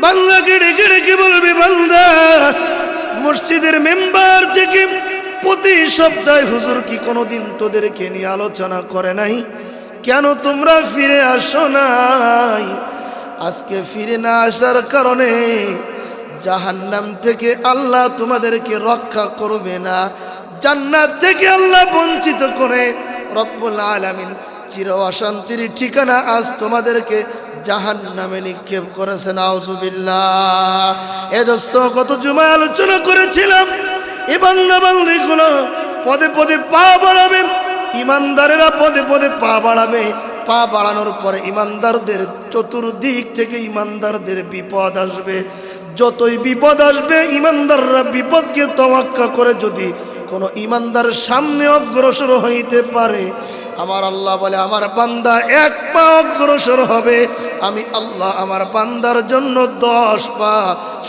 বাংলাকে ডেকে ডেকে বলবে বান্দা? মসজিদের মেম্বার থেকে প্রতি সপ্তাহে হুজুর কি কোনোদিন তোদেরকে নিয়ে আলোচনা করে নাই? কেন তোমরা ফিরে আসো নাই? আজকে ফিরে না আসার কারণে জাহান্নাম থেকে আল্লাহ তোমাদেরকে রক্ষা করবে না। জান্নাত থেকে আল্লাহ বঞ্চিত করে রব্বুল আলামিন চির অশান্তির ঠিকানা আজ তোমাদেরকে জাহান নামে নিক্ষেপ করেছেন কত জুমায় আলোচনা করেছিলাম, এ বাংলা বাংলিগুলো পদে পদে পা বাড়াবে, ইমানদারেরা পদে পদে পা বাড়াবে। পা বাড়ানোর পরে ইমানদারদের চতুর্দিক থেকে ইমানদারদের বিপদ আসবে। যতই বিপদ আসবে, ইমানদাররা বিপদকে তওয়াক্কা করে যদি কোনো ইমানদার সামনে অগ্রসর হইতে পারে। আমার আল্লাহ বলে, আমার বান্দা এক পা অগ্রসর হবে। আমি আল্লাহ আমার বান্দার জন্য দশ পা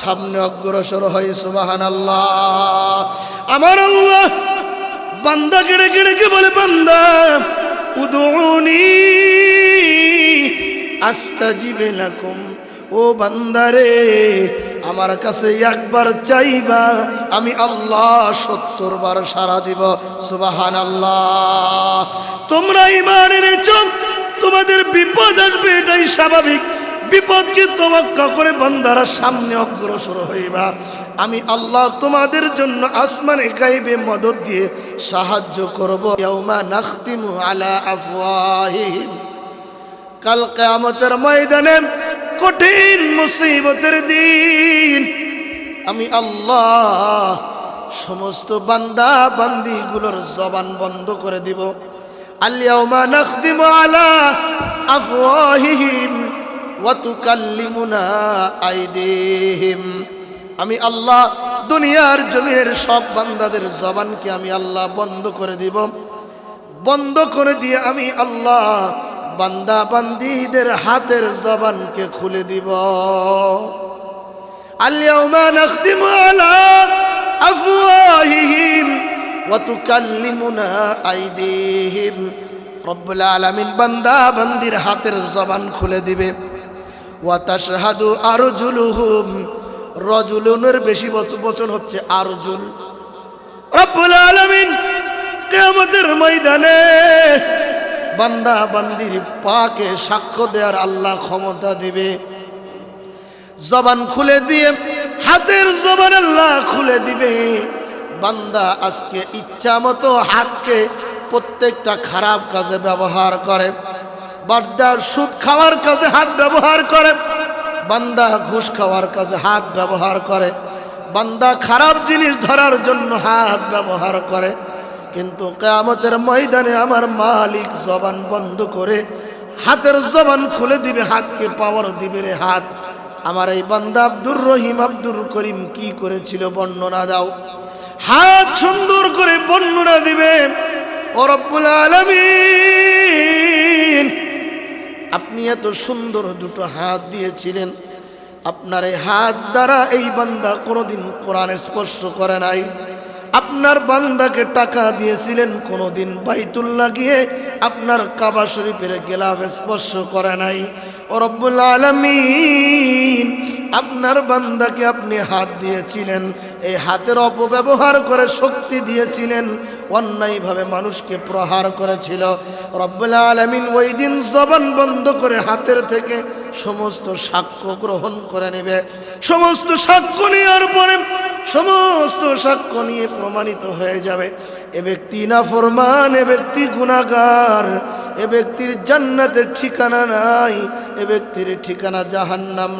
সামনে অগ্রসর হই সুবাহান আল্লাহ আমার আল্লাহ বান্দা কেড়ে কেড়ে কে বলে, বান্দা উদুনি আস্তাজিবে লাকুম। ও বান্দারে আমার কাছে একবার চাইবা, আমি আল্লাহ সত্তর বার সারা দিব। সুবাহান আল্লাহ তোমরা ইমান এনেছ, তোমাদের বিপদ আসবে, এটাই স্বাভাবিক। বিপদকে তোমাক্কা করে বান্দারা সামনে অগ্রসর হইবা। আমি আল্লাহ তোমাদের জন্য আসমানে গাইবে মদত দিয়ে সাহায্য করব। ইয়াউমা নাখতিমু আলা আফওয়াহিহিম। কাল কেয়ামতের ময়দানে কঠিন মুসিবতের দিন। আমি আল্লাহ সমস্ত বান্দা বান্দিগুলোর জবান বন্ধ করে দিব। আলিয়াউমা নাখদিমু আলা আফওয়াহিহিম ওয়া তুকাল্লিমুনা আইদিহিম। আমি আল্লাহ দুনিয়ার জমিনের সব বান্দাদের জবানকে আমি আল্লাহ বন্ধ করে দিব। বন্ধ করে দিয়ে আমি আল্লাহ বান্দা বান্দিদের হাতের জবানকে খুলে দিব। আইদিহিম। আলামিন হাতের জবান খুলে দিবে। ওয়া রজুলুনের বেশি বচ- বচন হচ্ছে আরজুল। রব্বুল আলামিন কিয়ামতের ময়দানে বান্দা বান্দির পাকে সাক্ষ্য দেওয়ার আল্লাহ ক্ষমতা দিবে। জবান খুলে দিয়ে, হাতের জবান আল্লাহ খুলে দিবে। বান্দা আজকে ইচ্ছা মতো হাতকে প্রত্যেকটা খারাপ কাজে ব্যবহার করে বারদার সুদ খাওয়ার কাজে হাত ব্যবহার করে, বান্দা ঘুষ খাওয়ার কাজে হাত ব্যবহার করে, বান্দা খারাপ জিনিস ধরার জন্য হাত ব্যবহার করে। কিন্তু কেয়ামতের ময়দানে আমার মালিক জবান বন্ধ করে হাতের জবান খুলে দিবে, হাতকে পাওয়ার দিবে রে হাত। আমার এই বান্দা আব্দুর রহিম, আব্দুর করিম কি করেছিল বর্ণনা দাও। হাত সুন্দর করে বর্ণনা দিবে, ও রব্বুল আলামিন। আপনি এত সুন্দর দুটো হাত দিয়েছিলেন, আপনার এই হাত দ্বারা এই বান্দা কোনোদিন কোরআনের স্পর্শ করে নাই। আপনার বান্দাকে টাকা দিয়েছিলেন কোনোদিন বাইতুল্লাহ গিয়ে আপনার কাবা শরীফের গেলাফ স্পর্শ করে নাই। রব্বুল আলমিন, আপনার বান্দাকে আপনি হাত দিয়েছিলেন, এই হাতের অপব্যবহার করে শক্তি দিয়েছিলেন, অন্যায়ভাবে মানুষকে প্রহার করেছিল। রব্বুল আলমিন ওই দিন জবান বন্ধ করে হাতের থেকে সমস্ত সাক্ষ্য গ্রহণ করে নেবে। সমস্ত সাক্ষ্য নেওয়ার পরে সমস্ত সাক্ষ্য নিয়ে প্রমাণিত হয়ে যাবে। এ ব্যক্তি না ফরমান এ ব্যক্তি গুণাগার এ ব্যক্তির জান্নাতের ঠিকানা নাই, এ ব্যক্তির ঠিকানা জাহান্নাম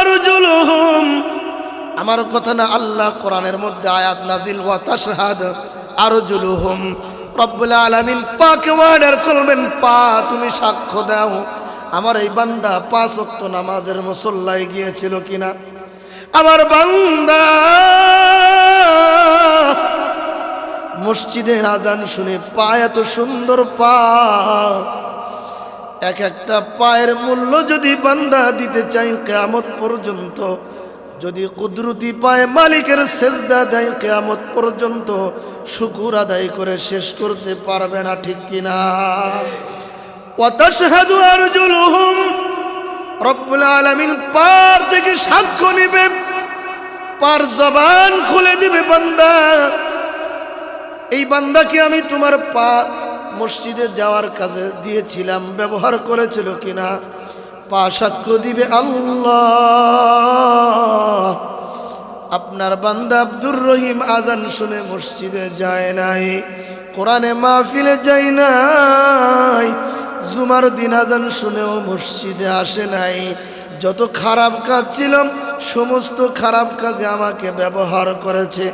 আরজুলুহুম। আমার কথা না আল্লাহ কোরআনের মধ্যে আয়াত নাজিল ওয়াতাশহাদ আরজুলুহুম। রব্বুল আলামিন পাকে ওয়ার্ডার করবেন পা তুমি সাক্ষ্য দাও। আমার এই বান্দা পাঁচ ওয়াক্ত নামাজের মুসল্লায় গিয়েছিল কিনা? আমার বান্দা মসজিদের আজান শুনে পা এত সুন্দর পা। এক একটা পায়ের মূল্য যদি বান্দা দিতে চাই কেয়ামত পর্যন্ত, যদি কুদরতি পায়ে মালিকের সেজদা দেয় কেয়ামত পর্যন্ত, শুকুর আদায় করে শেষ করতে পারবে না, ঠিক কিনা? ওয়াতাশহাদু আরজুলুহুম। রব্বুল আলামিন পার থেকে সাক্ষ্য নেবে, পার জবান খুলে দিবে বান্দা। এই বান্দাকে আমি তোমার পা মসজিদে যাওয়ার কাজে দিয়েছিলাম, ব্যবহার করেছিল কিনা? পা সাক্ষ্য দিবে আল্লাহ। আপনার বান্দা আব্দুর রহিম আজান শুনে মসজিদে যায় নাই, কোরআনে মাহফিলে যায় নাই। জুমার দিন আজান শুনেও মসজিদে আসে নাই। যত খারাপ কাজ ছিল, সমস্ত খারাপ কাজে আমাকে ব্যবহার করেছে।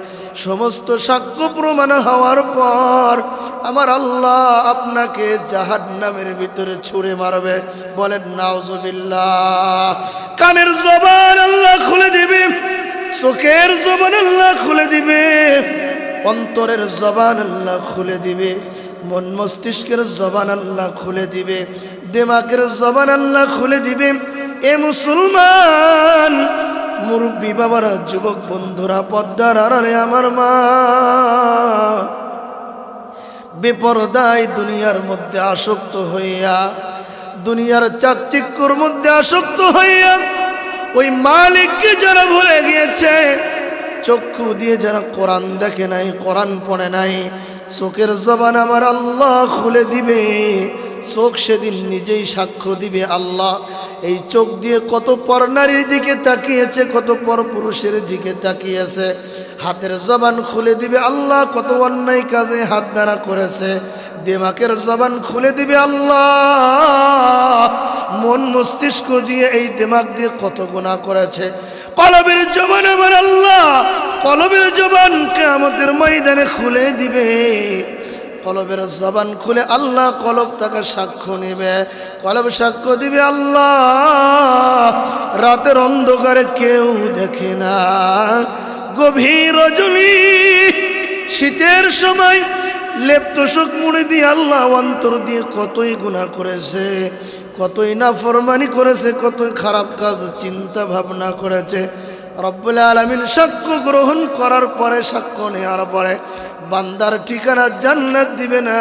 সমস্ত সাক্ষ্য প্রমাণ হওয়ার পর আমার আল্লাহ আপনাকে জাহাদ নামের ভিতরে ছুঁড়ে মারবে। বলেন, নাউজুবিল্লাহ। কানের জবান আল্লাহ খুলে দিবে, চোখের জবান আল্লাহ খুলে দিবে, অন্তরের জবান আল্লাহ খুলে দিবে। মন মস্তিষ্কের জবান আল্লাহ খুলে দিবে দেমাকের জবান আল্লাহ খুলে দিবে। এ মুসলমান, মুরব্বী বাবারা, যুবক বন্ধুরা, পদ্মার আড়ালে আমার মা। বেপরদায় দুনিয়ার মধ্যে আসক্ত হইয়া, দুনিয়ার চাকচিক্যর মধ্যে আসক্ত হইয়া, ওই মালিককে যারা ভুলে গিয়েছে, চক্ষু দিয়ে যারা কোরআন দেখে নাই, কোরআন পড়ে নাই চোখের জবান আমার আল্লাহ খুলে দিবে। চোখ সেদিন নিজেই সাক্ষ্য দিবে আল্লাহ। এই চোখ দিয়ে কত পর নারীর দিকে তাকিয়েছে, কত পর পুরুষের দিকে তাকিয়েছে। হাতের জবান খুলে দিবে আল্লাহ, কত অন্যায় কাজে হাত দ্বারা করেছে। দেমাকের জবান খুলে দিবে আল্লাহ। মন মস্তিষ্ক দিয়ে এই দেমাক দিয়ে কত গুণা করেছে। কলবের জবান আমার আল্লাহ কলবের জবান আমাদের ময়দানে খুলে দিবে। কলবের জবান খুলে আল্লাহ কলব তাকে সাক্ষ্য নেবে। কলব সাক্ষ্য দিবে আল্লাহ। রাতের অন্ধকারে কেউ দেখে না। গভীর রজনী শীতের সময় লেপ্ত সুখ মুড়ে দিয়ে আল্লাহ অন্তর দিয়ে কতই গুণা করেছে, কতই না ফরমানি করেছে, কতই খারাপ কাজ, চিন্তা ভাবনা করেছে। রব্বুল আলমিন সাক্ষ্য গ্রহণ করার পরে সাক্ষ্য নেওয়ার পরে বান্দার ঠিকানা জান্নাত দিবে না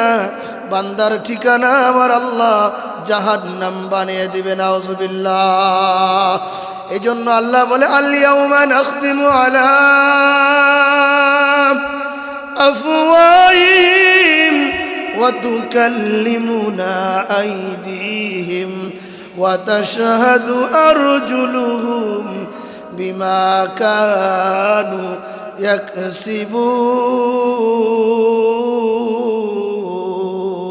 বান্দার ঠিকানা আমার আল্লাহ জাহান নাম বানিয়ে দিবে না ওজুবিল্লাহ এই জন্য আল্লাহ বলে আল্লিয়াউমান আখদিমু আলা أفواههم وتكلمنا أيديهم وتشهد أرجلهم بما كانوا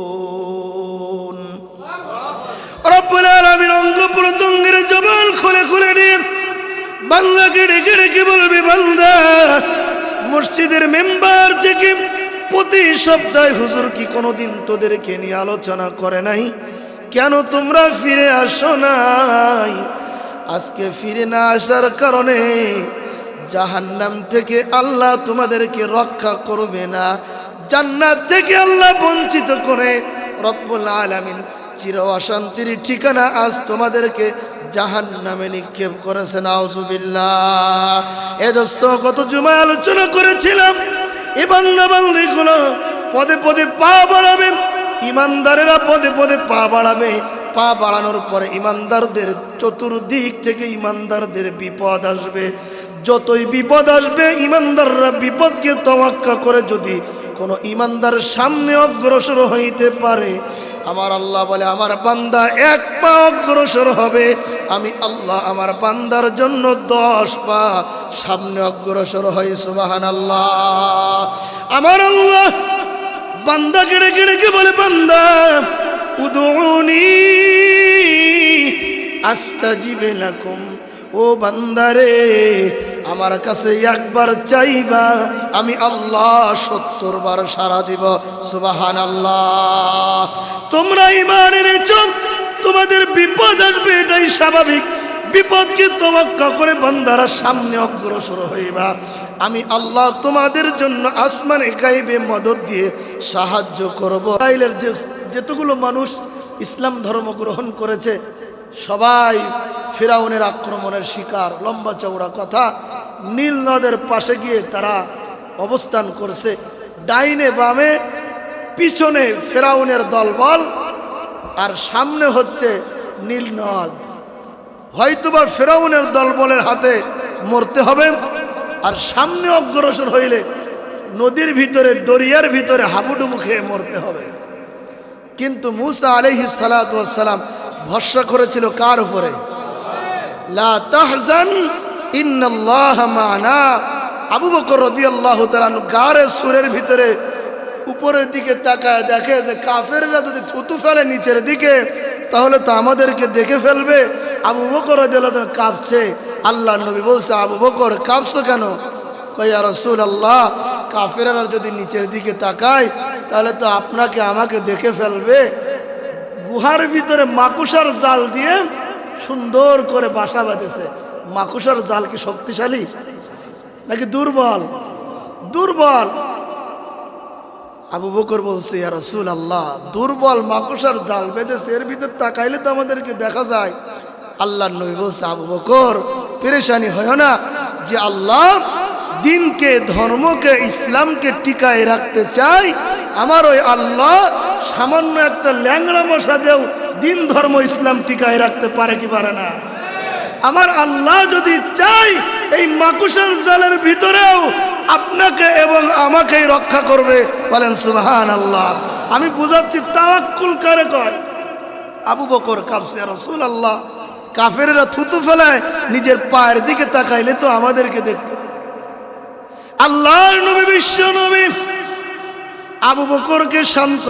يكسبون رب العالمين অঙ্গ প্রত্যঙ্গের জবান খুলে খুলে নিয়ে বান্দাকে ডেকে ডেকে বলবে বান্দা মসজিদের মেম্বার থেকে প্রতি সপ্তাহে হুজুর কি কোনোদিন তোদেরকে নিয়ে আলোচনা করে নাই কেন তোমরা ফিরে আসো নাই আজকে ফিরে না আসার কারণে জাহান্নাম থেকে আল্লাহ তোমাদেরকে রক্ষা করবে না। জান্নাত থেকে আল্লাহ বঞ্চিত করে রব্বুল আলামিন চির অশান্তির ঠিকানা আজ তোমাদেরকে জাহান নামে নিক্ষেপ করেছেন আউজুবিল্লাহ এ দোস্ত কত জুমা আলোচনা করেছিলাম এ বান্দা বান্দিগুলো পদে পদে পা বাড়াবে, ইমানদারেরা পদে পদে পা বাড়াবে পা বাড়ানোর পরে ইমানদারদের চতুর্দিক থেকে ইমানদারদের বিপদ আসবে। যতই বিপদ আসবে, ইমানদাররা বিপদকে তওয়াক্কা করে যদি কোনো ইমানদার সামনে অগ্রসর হইতে পারে, আমার আল্লাহ বলে, আমার বান্দা এক পা অগ্রসর হবে। আমি আল্লাহ আমার বান্দার জন্য দশ পা সামনে অগ্রসর হই সুবাহান আল্লাহ আমার আল্লাহ বান্দা কেড়ে কেড়ে কে বলে, বান্দা উদুনি আস্তাজিবে লাকুম, ও বান্দারে, আমার কাছে একবার চাইবা, আমি আল্লাহ সত্তর বার সারা দিব। সুবাহান আল্লাহ তোমরা ইমান এনেছ, তোমাদের বিপদ আসবে, এটাই স্বাভাবিক। বিপদকে তোমাক্কা করে বান্দারা সামনে অগ্রসর হইবা। আমি আল্লাহ তোমাদের জন্য আসমানে গাইবে মদত দিয়ে সাহায্য করব। যে যেতগুলো মানুষ ইসলাম ধর্ম গ্রহণ করেছে, সবাই ফেরাউনের আক্রমণের শিকার, লম্বা চৌড়া কথা, নীল নদের পাশে গিয়ে তারা অবস্থান করছে। ডাইনে বামে পিছনে ফেরাউনের দলবল আর সামনে হচ্ছে নীল নদ। হয়তোবা ফেরাউনের দলবলের হাতে মরতে হবে আর সামনে অগ্রসর হইলে নদীর ভিতরে, দরিয়ার ভিতরে হাবুডুবু খেয়ে মরতে হবে। কিন্তু মুসা আলহি সালাম ভরসা করেছিল কার উপরে? আবু বকর গারে সুরের ভিতরে উপরের দিকে তাকায় দেখে যে কাফেররা যদি থুতু ফেলে নিচের দিকে, তাহলে তো আমাদেরকে দেখে ফেলবে। আবু বকর কাঁপছে। আল্লাহ নবী বলছে, আবু বকর, কাঁপছো কেন? কয়া রসুল আল্লাহ কাফেরা যদি নিচের দিকে তাকায় তাহলে তো আপনাকে আমাকে দেখে ফেলবে। গুহার ভিতরে মাকুসার জাল দিয়ে সুন্দর করে বাসা বাঁধেছে। মাকুসার জাল কি শক্তিশালী? নাকি দুর্বল? দুর্বল। আবু বকর বলছে, ইয়া রসুল আল্লাহ দুর্বল মাকুসার জাল বেঁধেছে, এর ভিতর তাকাইলে তো আমাদেরকে দেখা যায়। আল্লাহ নবী বলছে, আবু বকর, পেরেশানি হয় না যে আল্লাহ দিনকে, ধর্মকে, ইসলামকে টিকায় রাখতে চাই আমার ওই আল্লাহ সামান্য একটা ল্যাংড়া মশা দেও দিন ধর্ম ইসলাম টিকায় রাখতে পারে কি পারে না? আমার আল্লাহ যদি চাই, এই মাকুশের জালের ভিতরেও আপনাকে এবং আমাকেই রক্ষা করবে, বলেন সুবহান আল্লাহ আমি বুঝাচ্ছি, তাওয়াক্কুল করে কর আবু বকর কাপসে রসুল আল্লাহ কাফেরেরা থুতু ফেলায় নিজের পায়ের দিকে তাকাইলে তো আমাদেরকে দেখতে আল্লাহর নবী, বিশ্ব নবী আবু বকরকে শান্ত